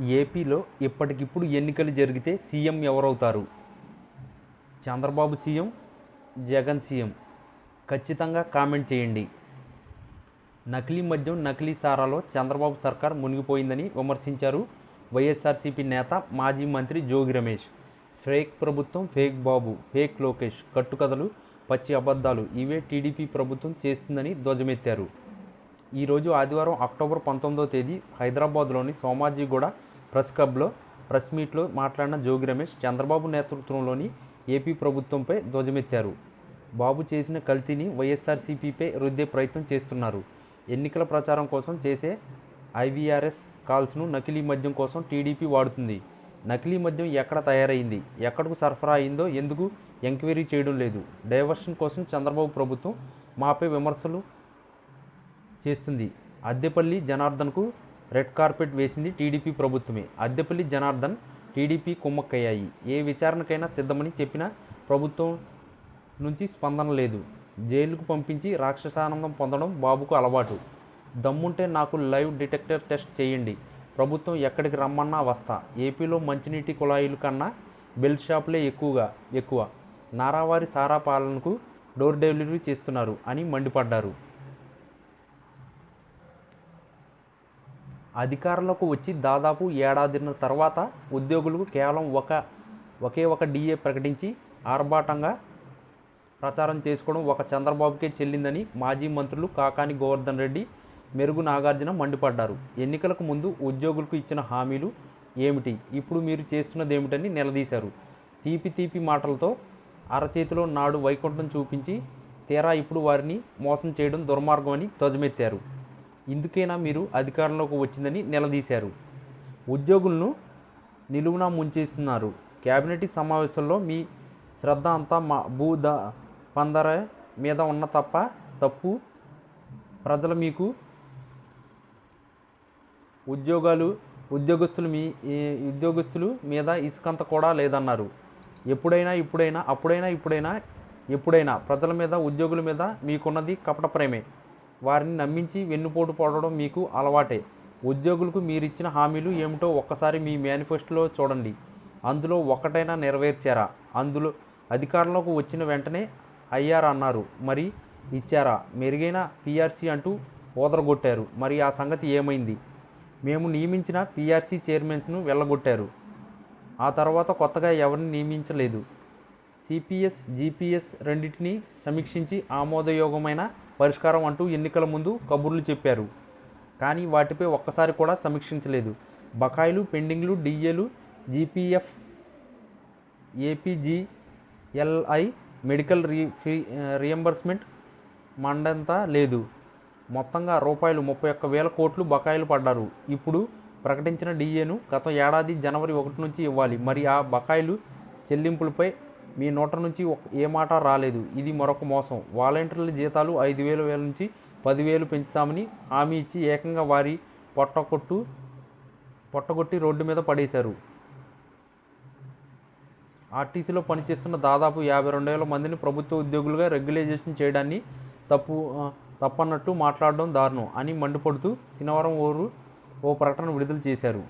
ఏపీలో ఇప్పటికిప్పుడు ఎన్నికలు జరిగితే CM ఎవరవుతారు? Chandrababu CM Jagan CM. ఖచ్చితంగా కామెంట్ చేయండి. నకిలీ మద్యం నకిలీ సారాలో చంద్రబాబు సర్కార్ మునిగిపోయిందని విమర్శించారు వైఎస్ఆర్సీపీ నేత మాజీ మంత్రి జోగి రమేష్. ఫేక్ ప్రభుత్వం ఫేక్ బాబు ఫేక్ లోకేష్ కట్టుకథలు పచ్చి అబద్ధాలు ఇవే టీడీపీ ప్రభుత్వం చేస్తుందని ధ్వజమెత్తారు. ఈరోజు ఆదివారం అక్టోబర్ పంతొమ్మిదో తేదీ హైదరాబాద్లోని సోమాజిగూడ ప్రెస్ క్లబ్లో ప్రెస్ మీట్లో మాట్లాడిన జోగి రమేష్ చంద్రబాబు నేతృత్వంలోని ఏపీ ప్రభుత్వంపై ధ్వజమెత్తారు. బాబు చేసిన కల్తీని వైఎస్ఆర్సీపీపై రుద్దే ప్రయత్నం చేస్తున్నారు. ఎన్నికల ప్రచారం కోసం చేసే ఐవీఆర్ఎస్ కాల్స్ను నకిలీ మద్యం కోసం టీడీపీ వాడుతుంది. నకిలీ మద్యం ఎక్కడ తయారైంది? ఎక్కడకు సరఫరా అయిందో ఎందుకు ఎంక్వైరీ చేయడం లేదు? డైవర్షన్ కోసం చంద్రబాబు ప్రభుత్వం మాపై విమర్శలు చేస్తుంది. అద్దెపల్లి జనార్దన్కు రెడ్ కార్పెట్ వేసింది టీడీపీ ప్రభుత్వమే. అద్దెపల్లి జనార్దన్ టీడీపీ కుమ్మక్కయ్యాయి. ఏ విచారణకైనా సిద్ధమని చెప్పిన ప్రభుత్వం నుంచి స్పందన లేదు. జైలుకు పంపించి రాక్షసానందం పొందడం బాబుకు అలవాటు. దమ్ముంటే నాకు లైవ్ డిటెక్టర్ టెస్ట్ చేయండి. ప్రభుత్వం ఎక్కడికి రమ్మన్నా వస్తా. ఏపీలో మంచినీటి కుళాయిలు కన్నా బెల్ట్ షాపులే ఎక్కువగా ఎక్కువ. నారావారి సారా పాలనకు డోర్ డెలివరీ చేస్తున్నారు అని మండిపడ్డారు. అధికారంలోకి వచ్చి దాదాపు ఏడాదిన్న తర్వాత ఉద్యోగులకు కేవలం ఒక ఒకే ఒక డిఏ ప్రకటించి ఆర్భాటంగా ప్రచారం చేసుకోవడం ఒక చంద్రబాబుకే చెల్లిందని మాజీ మంత్రులు కాకాని గోవర్ధన్ రెడ్డి మెరుగు నాగార్జున మండిపడ్డారు. ఎన్నికలకు ముందు ఉద్యోగులకు ఇచ్చిన హామీలు ఏమిటి? ఇప్పుడు మీరు చేస్తున్నది ఏమిటని నిలదీశారు. తీపి తీపి మాటలతో అరచేతిలో నాడు వైకుంఠం చూపించి తీరా ఇప్పుడు వారిని మోసం చేయడం దుర్మార్గం అని ధ్వజమెత్తారు. ఇందుకైనా మీరు అధికారంలోకి వచ్చిందని నిలదీశారు. ఉద్యోగులను నిలువున ముంచేస్తున్నారు. కేబినెట్ సమావేశంలో మీ శ్రద్ధ అంతా మా భూ ద పందర మీద ఉన్న తప్ప తప్పు. ప్రజలు మీకు ఉద్యోగాలు ఉద్యోగస్తులు మీ ఉద్యోగస్తులు మీద ఇసుకంత కూడా లేదన్నారు. ఎప్పుడైనా ఇప్పుడైనా అప్పుడైనా ఇప్పుడైనా ఎప్పుడైనా ప్రజల మీద ఉద్యోగుల మీద మీకున్నది కపట ప్రేమే. వారిని నమ్మించి వెన్నుపోటు పడడం మీకు అలవాటే. ఉద్యోగులకు మీరిచ్చిన హామీలు ఏమిటో ఒక్కసారి మీ మేనిఫెస్టోలో చూడండి. అందులో ఒక్కటైనా నెరవేర్చారా? అందులో అధికారంలోకి వచ్చిన వెంటనే అయ్యారా అన్నారు. మరి ఇచ్చారా? మెరుగైన పీఆర్సీ అంటూ ఓదరగొట్టారు మరి ఆ సంగతి ఏమైంది? మేము నియమించిన పీఆర్సీ చైర్మన్స్ను వెళ్ళగొట్టారు. ఆ తర్వాత కొత్తగా ఎవరిని నియమించలేదు. సిపిఎస్ జీపీఎస్ రెండింటినీ సమీక్షించి ఆమోదయోగమైన పరిష్కారం అంటూ ఎన్నికల ముందు కబుర్లు చెప్పారు. కానీ వాటిపై ఒక్కసారి కూడా సమీక్షించలేదు. బకాయిలు పెండింగ్లు డిఏలు జీపీఎఫ్ ఏపీజీఎల్ఐ మెడికల్ రీ ఫీ రియంబర్స్మెంట్ మండంతా లేదు. మొత్తంగా రూపాయలు ముప్పై ఒక్క వేల కోట్లు బకాయిలు పడ్డారు. ఇప్పుడు ప్రకటించిన డిఏను గత ఏడాది జనవరి ఒకటి నుంచి ఇవ్వాలి. మరి ఆ బకాయిలు చెల్లింపులపై మీ నోట నుంచి ఏ మాట రాలేదు. ఇది మరొక మోసం. వాలంటీర్ల జీతాలు ఐదు వేల వేల నుంచి పదివేలు పెంచుతామని హామీ ఇచ్చి ఏకంగా వారి పొట్టకొట్టు పొట్టగొట్టి రోడ్డు మీద పడేశారు. ఆర్టీసీలో పనిచేస్తున్న దాదాపు యాభై రెండు వేల మందిని ప్రభుత్వ ఉద్యోగులుగా రెగ్యులైజేషన్ చేయడాన్ని తప్పు తప్పన్నట్టు మాట్లాడడం దారుణం అని మండిపడుతూ శనివారం ఓరు ఓ ప్రకటన విడుదల చేశారు.